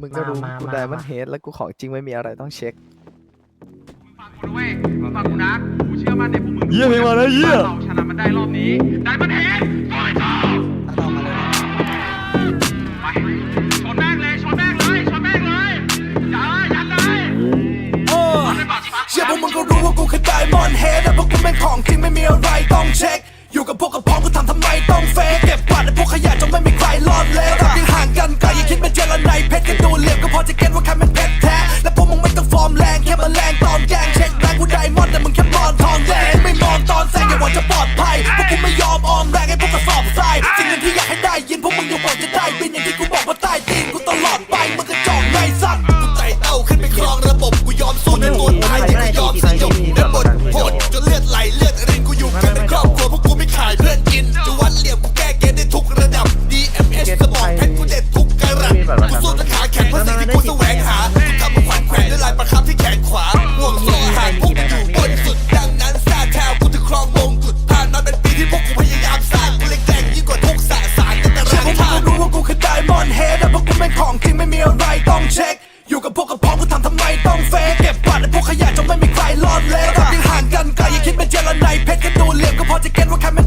มึงก็รู้มากูมาไดมามันเฮดแล้วกูของจริงไม่มีอะไรต้องเช็ค ฟังกูนะเว้ยฟังกูนะกูเชื่อมั่นในพวกมึงเหี้ยเพลงมาแล้วเหี้ย เราชนะมันได้รอบนี้ได้มันเห็นฟอยต่อไปชนแม่งเลยชนแม่งเลยชนแม่งเลยอย่ายันเลยเออเชื่อพวกมึงก็รู้ว่ากูคือไดมอนด์เฮดแต่พวกกูแม่งของจริงไม่มีอะไรต้องเช็ค อยู่กับพวกกับพ้องกู เก็พอจะเก็ตว่าใครมันเพชรแท้และพวกมึงไม่ต้องฟอร์มแรงแค่มาแรงตอนแกงเช็คแรงกูไดมอนด์แต่มึงแค่ปอนทองแดงไม่มองตอนแซงอย่าหวังจะปลอดภัย ไดเป็นเจรเพชรกันดูเหลี่ยมก็พอจะเก็ตว่าใคร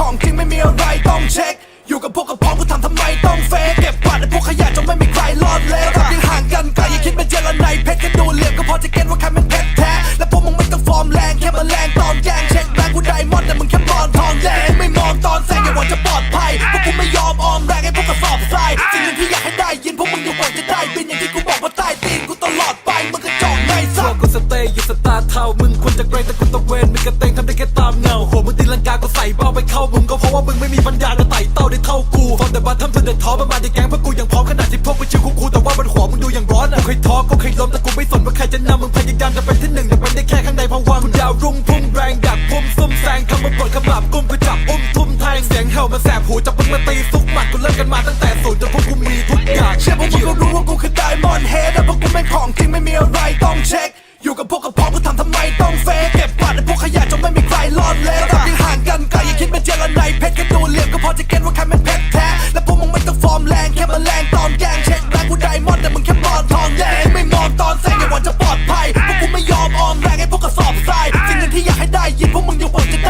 ของจริงไม่มีอะไรต้องเช็ค อยู่กับพวกกับพ้องกูทำทำไมต้องเฟกเก็บกวาดในพวกขยะจนไม่มีใครรอดเลยระดับที่ห่างกันไกลอย่าคิดเป็นเจรไนเพชรกันดูเหลี่ยมก็พอจะเก็ตว่าใครมันเพชรแท้ และพวกมึงไม่ต้องฟอร์มแรงแค่มาแรงตอนแกล้งเช็คแรงกูไดมอนด์แต่มึงแค่ปอนทองแดงไม่มองตอนแซงอย่าหวังจะปลอดภัยพวกกูไม่ยอมออมแรงให้พวกกระสอบทรายสิ่งหนึ่งที่อยากให้ได้ยินพวกมึงอย่าหวังจะได้บินอย่างที่กูบอกว่าใต้ตีนกูตลอดไปมึงกระจอกไงสัพวกกูสเตย์อยู่สตาร์เท่ามึงควรจะเกรงแต่กูตะเวนมึงกระเตาก็ใส่เบ้าไปเข้ามึงก็เพราะว่ามึงไม่มีปัญญาจะไต่เต้าได้เท่ากูฟอนแต่บัตทำจนเดือดท้อประมาณในแก๊งเพราะกูยังพร้อมขนาดที่พวกไปชิวคูๆแต่ว่าบนหัวมึงดูอย่างร้อนอะเคยท้อก็เคยล้มแต่กูไม่สนว่าใครจะนำมึงพยายามจะเป็นที่หนึ่งแต่เป็นได้แค่ข้างในภวังค์กูดาวรุ่งพุ่งแรงอยากพุ่มซุ่มแซงคำมาปลดขมับกุ้มกูจับอุ้มทุ่มแทงเสียงเฮลมาแสบหูจับมึงมาตีซุกหมัดกูเริ่มกันมาตั้งแต่ศูนย์จนพวกกูมีทุกอย่างเชื่อพวกมึงก็รู้ว่ากูคือไดมอนด์เฮดแต่พวกกูเป็นของจริงไม่มีอะไรต้องเช็คอยู่กับพวกกับพ้องกูทำทำไมต้องเฟกเก็บกวาดในพวกขยะจนไม่มีใครรอดเลย ระดับที่ห่างกันไกลอย่าคิดเป็นเจรไนเพชรกันดูเหลี่ยมก็พอจะเก็ตว่าใครมันเพชรแท้ และพวกมึงไม่ต้องฟอร์มแรงแค่มาแรงตอนแกล้งเช็คแรงกูไดมอนด์แต่มึงแค่ปลอนทองแดงไม่มองตอนแซงอย่าหวังจะปลอดภัยพวกกูไม่ยอมออมแรงให้พวกกระสอบทรายสิ่งหนึ่งที่อยากให้ได้ยินพวกมึงอย่าหวังจะได้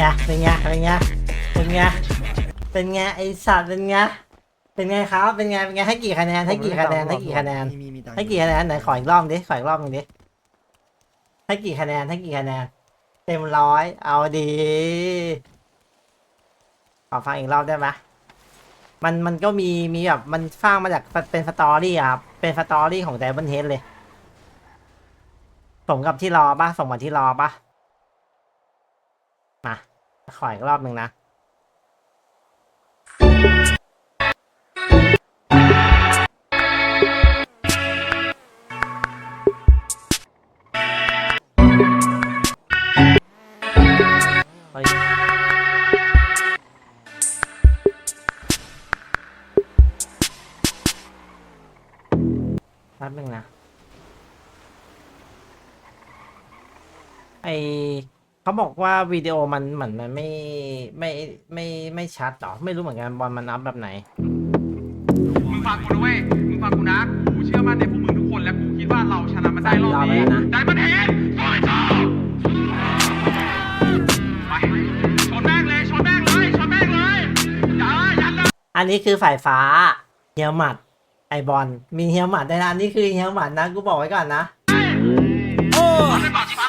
ไง เป็นไง เป็นไง เป็นไง เป็นไงไอสัตว์เป็นไง เป็นไงครับ เป็นไง เป็นไง ให้กี่คะแนน ให้กี่คะแนน ให้กี่คะแนนมีมีตังค์ให้กี่คะแนนไหนขออีกรอบดิ ขออีกรอบหนึงดิ ให้กี่คะแนน ให้กี่คะแนน เต็มร้อย เอาดี ขอฟังอีกรอบได้ไหมมันมันก็มีมีแบบมันสร้างมาจากเป็นสตอรี่อะครับ เป็นสตอรี่ของไดบันเฮดเลย สมกับที่รอปะสมกับที่รอปะมา ขออีกรอบหนึ่งนะเฮ้ยแป๊บหนึงนะ ไอ เขาบอกว่าวิดีโอมันเหมือนมันไม่ไม่ไม่ไม่ชัดหรอไม่รู้เหมือนกันบอลมันอัพแบบไหน มึงฟังกูนะเว้ย มึงฟังกูนะ กูเชื่อมั่นในพวกมึงทุกคนและกูคิดว่าเราชนะมันได้รอบนี้ได้วนะ ได้มันเห็นสวยจ้าไปชนแม่งเลยชนแม่งเลยชนแม่งเลยอย่ายันนะ อันนี้คือฝ่ายฟ้าเฮียหมัดไอบอลมีเฮียหมัดในวยนนี้คือเฮียหมัดนะกูบอกไว้ก่อนนะ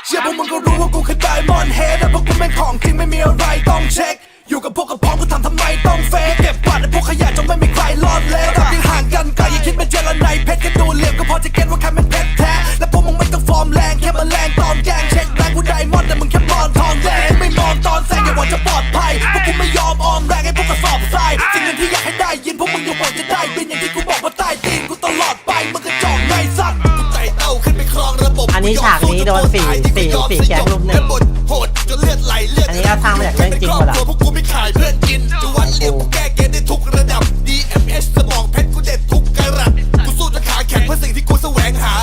เชื่อพวกมึงก็รู้ว่ากูคือไดมอนด์เฮดแต่พวกกูแม่งของจริงไม่มีอะไรต้องเช็ค อยู่กับพวกกระพร้อมกูทำทำไมต้องเฟกเก็บกวาดไอ้พวกขยะจนไม่มีใครรอดแล้วแต่ยังห่างกันไกลอย่าคิดเป็นเจรไนเพชรแค่ดูเหลี่ยมก็พอจะเก็ตว่าใครเป็นเพชรแท้ และพวกมึงไม่ต้องฟอร์มแรงแค่มาแรงตอนแกงเช็คแรงกูไดมอนด์แต่มึงแค่ปอนทองแดงไม่มองตอนแซงอย่าหวังจะปลอดภัยพวกกูไม่ยอมออมแรงให้พวกกระสอบทรายสิ่งหนึ่งที่อยากให้ได้ยินพวกมึงอย่าหวังจะได้บินอย่างที่กูบอกว่าใต้ตีนกูตลอดไปมึงกระจอกไงสัตว์กูไต่เต้าขึ้นไปครองระบบอันนี้ฉาก ดนสี่สี่สี่แก๊งลุมหนึ่งโหดจนเลือดไหลเลือดอันนี้ก็สร้างมาจากเรื่องจริงปะล่ะพวกกูไม่ขายเพื่อนกินจะวัดเหลี่ยมกูแก้เกมได้ทุกระดับ DMS สมองเพชรกูเด็ดทุกกระรัตกูสู้จนขาแข็งเพื่อสิ่งที่กูแสวงหา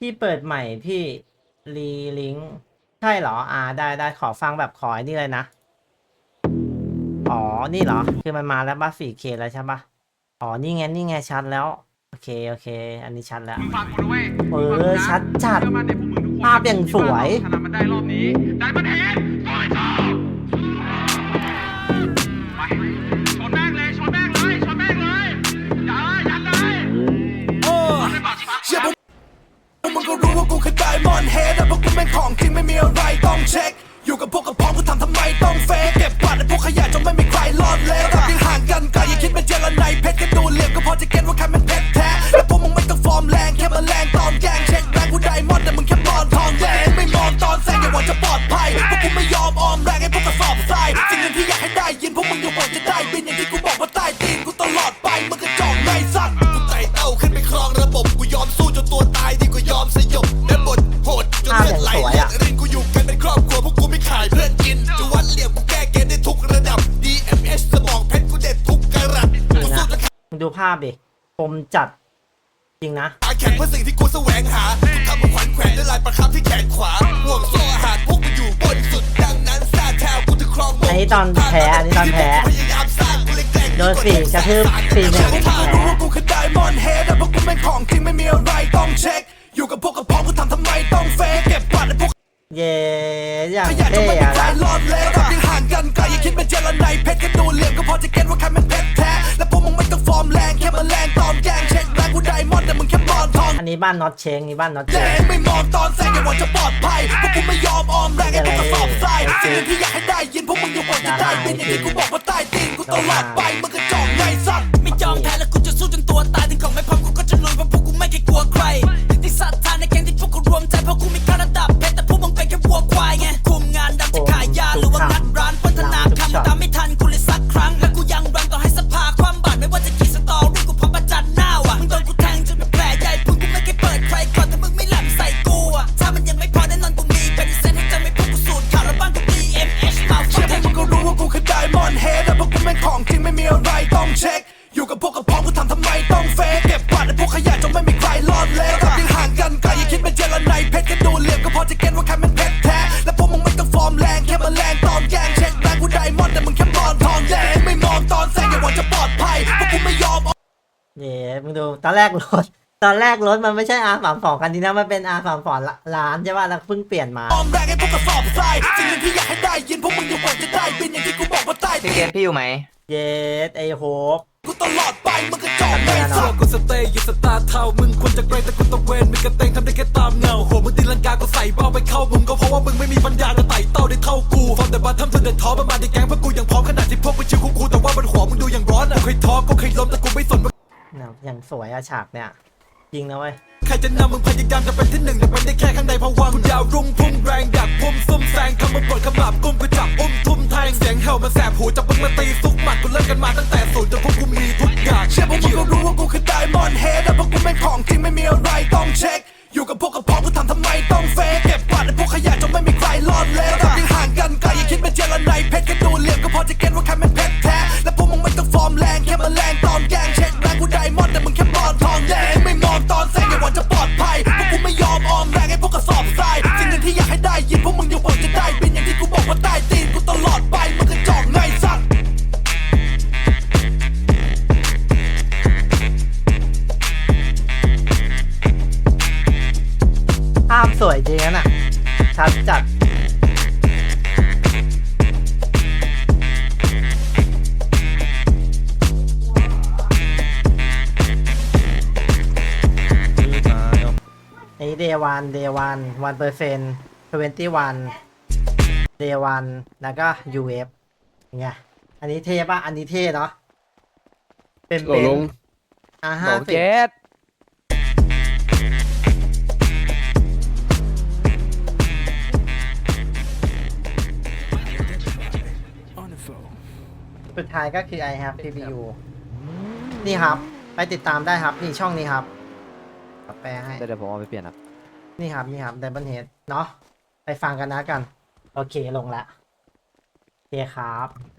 พี่เปิดใหม่พี่รีลิงก์ใช่เหรอ อ่า ได้ได้ขอฟังแบบขอไอ้นี่เลยนะ อ๋อ นี่เหรอ คือมันมาแล้วบ้า 4K แล้วใช่ปะอ๋อ นี่ไง นี่ไงชัดแล้ว โอเค โอเค อันนี้ชัดแล้วมึงฟังกูนะเว้ยเออ ชัดจัด เชื่อมั่นในพวกมึงทุกคนภาพอย่างสวย ชนะมันได้รอบนี้ได้มันเห็นปล่อยต่อไปชนแม่งเลยชนแม่งเลยชนแม่งเลยอย่ายันเลยมันไม่าดใช่ปะเชื่อพวกมึงก็รู้ว่ากูคือไดมอนด์เฮดแต่พวกกูแม่งของจริงไม่มีอะไรต้องเช็ค อยู่กับพวกกระพร้อมกูทำทำไมต้องเฟกเก็บกวาดไอ้พวกขยะจนไม่มีใครรอดแล้วแต่ยังห่างกันไกลอย่าคิดเป็นเจรไนเพชรแค่ดูเหลี่ยมก็พอจะเก็ตว่าใครเป็นเพชร ภาพดิคมจัดจริงนะขาแข็งเพื่อสิ่งที่กูแสวงหากูทำมาขวัญแขวนด้วยลายประคับที่แขนขวาห่วงโซ่อาหารพวกกูอยู่บนสุดดังนั้นซาแถวกูถึงครองหมดอันนี้ตอนแพ้อันนี้ตอนแพ้พยายามสร้างกูเลยแกล้งโดนสี่กระทืบสี่หนึ่งพวกมึงก็รู้ว่ากูคือไดมอนด์เฮดแต่พวกกูแม่งของจริงไม่มีอะไรต้องเช็คอยู่กับพวกกระพร้อมกูทำทำไมต้องเฟกเก็บกวาดไอ้พวก เย่อย่างขยะจนเท่ไม่มีอะใครนะรอดแล้วแต่ยังห่างกันไกลอย่าคิดเป็นเจรไนเพชรแค่ดูเหลี่ยมก็พอจะเก็ตว่าใครเป็นเพชรแท้ และพวกมึงไม่ต้องฟอร์มแรงแค่มาแรงตอนแกล้งเช็คแรงกูไดมอนด์แต่มึงแค่ปลอนทองอันนี้บ้านน็อตเชงนี่บ้านน็อตเชแดงงไม่มองตอนแซงอย่าหวังจะปลอดภัยพวกกูไม่ยอมออมแรงให้พวกกระสอบทรายสิ่งหนึ่งที่อยากให้ได้ยินพวกมึงอย่าหวังจะได้บินอย่างที่กูบอกว่าใต้ตีนกูตลอดไปมึงกระจอกไงสัตว์ไม่ยอมแพ้แล้วกูจะสู้จนตัวตายถึงของไม่พร้อมกูก็จะลุยเพราะพวกกูไม่เคยกลัวใครที่ศรัทธาในแก๊งที่พวกกูรวมใจเพราะกูมีค่าระดับ ตอนแรกรถ ตอนแรกรถมันไม่ใช่ R สามสองคันนี้นะ มันเป็น R สามสองล้านใช่ป่ะแล้วเพิ่งเปลี่ยนมาออมแรงให้พวกกระสอบทรายสิ่งหนึ่งที่อยากให้ได้ยินพวกมึงอย่าหวังจะได้บินอย่างที่กูบอกว่าใต้พี่ตีเกนมพี่อยู่ไหมเยสไอโฮป กูตลอดไปมึงกระจอกไงพสัวตกว์กูสเตย์อยู่สตาร์เท่ามึงควรจะเกรงแต่กูตะเวนมึงกระเตงทำได้แค่ตามเงาโหมึงตีลังกาก็ใส่เบ้าไปเข้ามึงก็เพราะว่ามึงไม่มีปัญญาจะไต่เต้าได้เท่ากูฟอร์มแต่บัตทำจนเด็ดท้อประมาณในแก๊งพวกกูยังพร้อมขนาดที่พวกกูชิวคูๆแต่ว่าบนหัวมึงดูอย่างร้อนอะเคยท้อก็เคยล้มแต่กูไม่สนว่าเนี่ย อย่างสวยอะฉากเนี่ยจริงนะเว้ยใครจะนำมึงพยายามจะเป็นที่หนึ่งแต่เป็นได้แค่ข้างในภวังค์กูดาวรุ่งพุ่งแรงดักพุ่มซุ่มแซงคำมาปลดคำหลับกุมกูจับอุ้มทุ่มแทงเสียงเห่ามันแสบหูจับมึงมาตีซุกหมัดกูเลิกกันมาตั้งแต่ศูนย์จนพวกกูมีทุกอย่างเชื่อพวกมึงก็รู้ว่ากูคือไดมอนด์เฮดแต่พวกกูแม่งของจริงไม่มีอะไรต้องเช็ค อยู่กับพวกกระพร้อมกูทำทำไมต้องเฟกเก็บกวาดไอ้พวกขยะจนไม่มีใครรอดแล้วแต่ยังห่างกันไกลอย่าคิดเป็นเจรไนเพชรแค่ดูเหลี่ยมก็พอจะเก็ตว่าใครเป็นเพชรแท้และพวกมึงไม่ต้องฟอร์มแรงแค่มาแรงตอนแกล้ง ยินพวกมึงอยู่บนจะได้เป็นอย่างที่กูบอกว่าใต้ตีนกูตลอดไปมึงกระจอกไงสัตว์ภาพสวยจริงน่ะ ชัดจัด นี่เดวัน เดวัน วันเปอร์เซ็นต์ 21 Day 1แล้วก็ UF เป็นไงอันนี้เท่ปะอันนี้เท่เนาะเป็นเป็น ลุง R ห้าสิบ ดสุดท้ายก็คือ I have CPU นี่ครับ ไปติดตามได้ครับ นี่ช่องนี้ครับแปลให้ เดี๋ยวผมเอาไปเปลี่ยนครับ นี่ครับ นี่ครับ Diamond Head เนาะ ไปฟังกันนะกัน โอเคลงละโอเคครับ